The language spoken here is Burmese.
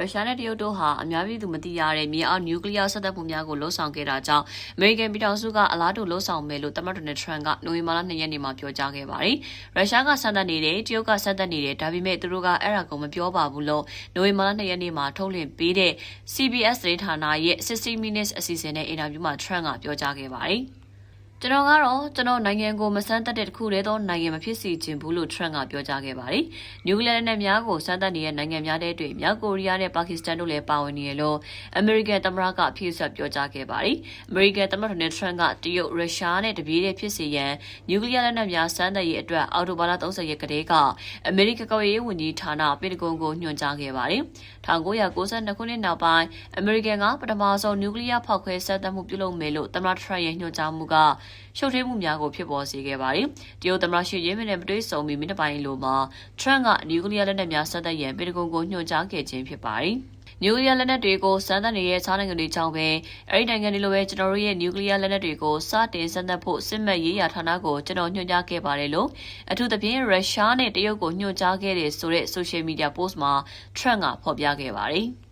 ရုရှားနဲ့တရုတ်တို့ဟာအများပြည်သူမသိရတဲ့မြေအောက်နျူကလ িয়ার ဆက်သွယ်မှုများကိုလှုံ့ဆော်ခဲ့တာကြောင့်အမေရိကန်ပြည်ထောင်စုကအလားတူလှုံ့ဆော်မယ်လို့သမ္မတဒေါ်နယ်ထရန့်ကနိုဝင်ဘာလ2ရက်နေ့မှာပြောကြားခဲ့ပါတယ်။ရုရှားကဆန္ဒနေတယ်တရုတ်ကဆန္ဒနေတယ်ဒါပေမဲ့သူတို့ကအဲ့ဒါကိုမပြောပါဘူးလို့နိုဝင်ဘာလ2ရက်နေ့မှာထုတ်လွှင့်ပေးတဲ့ CBS သတင်းဌာနရဲ့60 minutes အစီအစဉ်နဲ့အင်တာဗျူးမှာထရန့်ကပြောကြားခဲ့ပါတယ်။ ကျွန်တော်ကတော့ကျွန်တော်နိုင်ငံကိုမဆန်းသက်တဲ့တစ်ခုတည်းသောနိုင်ငံမဖြစ်စေချင်ဘူးလို့ Trump ကပြောကြားခဲ့ပါတယ်။နျူကလီးယားလက်နက်များကိုစမ်းသပ်နေတဲ့နိုင်ငံများတဲ့တွေမြောက်ကိုရီးယားနဲ့ပါကစ္စတန်တို့လည်းပါဝင်နေရလို့အမေရိကန်သမ္မတကအဖြစ်ဆက်ပြောကြားခဲ့ပါတယ်။အမေရိကန်သမ္မတဒေါ်နယ်ထရန့်ကတရုတ်ရုရှားနဲ့တပြေးတဲ့ဖြစ်စေရန်နျူကလီးယားလက်နက်များစမ်းသပ်ရေးအတွက်အော်တိုဘာလ30ရက်ကတည်းကအမေရိကန်ကော်ရေးဝန်ကြီးဌာနပင်တဂွန်ကိုညွှန်ကြားခဲ့ပါတယ်။1992ခုနှစ်နောက်ပိုင်းအမေရိကန်ကပထမဆုံးနျူကလ িয়ার ဖောက်ခွဲစမ်းသပ်မှုပြုလုပ်မယ်လို့သမ္မတထရန့်ရဲ့ညွှန်ကြားမှုကရှုပ်ထွေးမှုများကိုဖြစ်ပေါ်စေခဲ့ပါတယ်။တရုတ်သမ္မတရှီကျင်းပင်နဲ့မတွေ့ဆုံမီမိနစ်ပိုင်းလိုမှာထရန့်ကနျူကလ িয়ার လက်နက်များစမ်းသပ်ရန်ပင်တဂွန်ကိုညွှန်ကြားခဲ့ခြင်းဖြစ်ပါတယ်။နျူကလ িয়ার လက်နက်တွေကိုစမ်းသပ်နေတဲ့ခြားနိုင်ငံတွေကြောင့်ပဲအဲဒီနိုင်ငံတွေလိုပဲကျွန်တော်တို့ရဲ့နျူကလ িয়ার လက်နက်တွေကိုစတင်စမ်းသပ်ဖို့စစ်မှတ်ရေးရာဌာနကိုကျွန်တော်ညွှန်ကြားခဲ့ပါတယ်လို့အထူးသဖြင့်ရုရှားနဲ့တရုတ်ကိုညွှန်ကြားခဲ့တဲ့ဆိုတဲ့ social media post မှာ Trump ကဖော်ပြခဲ့ပါတယ်။